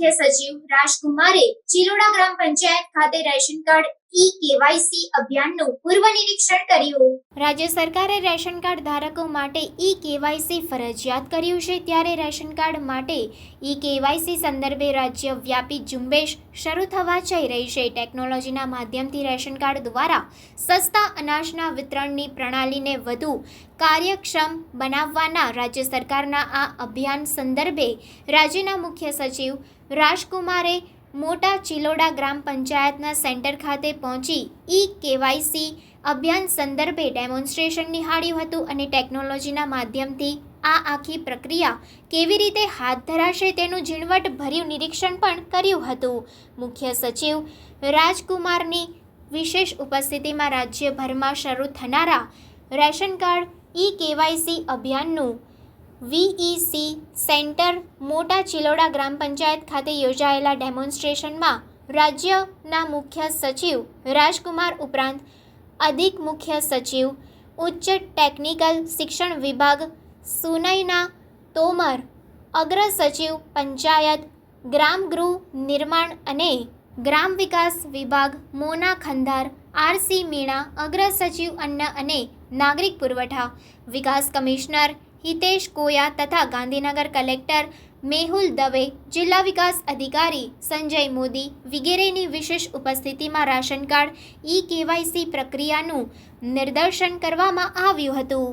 મુખ્ય સચિવ રાજકુમારે ચિલોડા ગ્રામ પંચાયત ખાતે રેશન કાર્ડ ઈ કેવાયસી અભિયાનનું પૂર્વ નિરીક્ષણ કર્યું. રાજ્ય સરકારે રેશન કાર્ડ ધારકો માટે ઈ કેવાયસી ફરજિયાત કર્યું છે ત્યારે રેશન કાર્ડ માટે ઈ કેવાયસી સંદર્ભે રાજ્યવ્યાપી ઝુંબેશ શરૂ થવા જઈ રહી છે. ટેકનોલોજીના માધ્યમથી રેશન કાર્ડ દ્વારા સસ્તા અનાજના વિતરણની પ્રણાલીને વધુ કાર્યક્ષમ બનાવવાના રાજ્ય સરકારના આ અભિયાન સંદર્ભે રાજ્યના મુખ્ય સચિવ રાજકુમારે મોટા ચિલોડા ગ્રામ પંચાયતના સેન્ટર ખાતે પહોંચી ઈ કેવાયસી અભિયાન સંદર્ભે ડેમોન્સ્ટ્રેશન નિહાળ્યું હતું અને ટેકનોલોજીના માધ્યમથી આ આખી પ્રક્રિયા કેવી રીતે હાથ ધરાશે તેનું ઝીણવટભર્યું નિરીક્ષણ પણ કર્યું હતું. મુખ્ય સચિવ રાજકુમારની વિશેષ ઉપસ્થિતિમાં રાજ્યભરમાં શરૂ થનારા રેશન કાર્ડ ઈ કેવાયસી અભિયાનનું વીઈસી સેન્ટર મોટા ચિલોડા ગ્રામ પંચાયત ખાતે યોજાયેલા ડેમોન્સ્ટ્રેશનમાં રાજ્યના મુખ્ય સચિવ રાજકુમાર ઉપરાંત અધિક મુખ્ય સચિવ, ઉચ્ચ ટેકનિકલ શિક્ષણ વિભાગ, સુનયના તોમર, અગ્ર સચિવ પંચાયત, ગ્રામ ગૃહ નિર્માણ અને ગ્રામ વિકાસ વિભાગ, મોના ખંધાર, આરસી મીણા, અગ્ર સચિવ અન્ન અને નાગરિક પુરવઠા, વિકાસ કમિશનર હિતેશ કોયા તથા ગાંધીનગર કલેક્ટર મેહુલ દવે, જિલ્લા વિકાસ અધિકારી સંજય મોદી વગેરેની વિશેષ ઉપસ્થિતિમાં રાશન કાર્ડ ઈ કેવાયસી પ્રક્રિયાનું નિદર્શન કરવામાં આવ્યું હતું.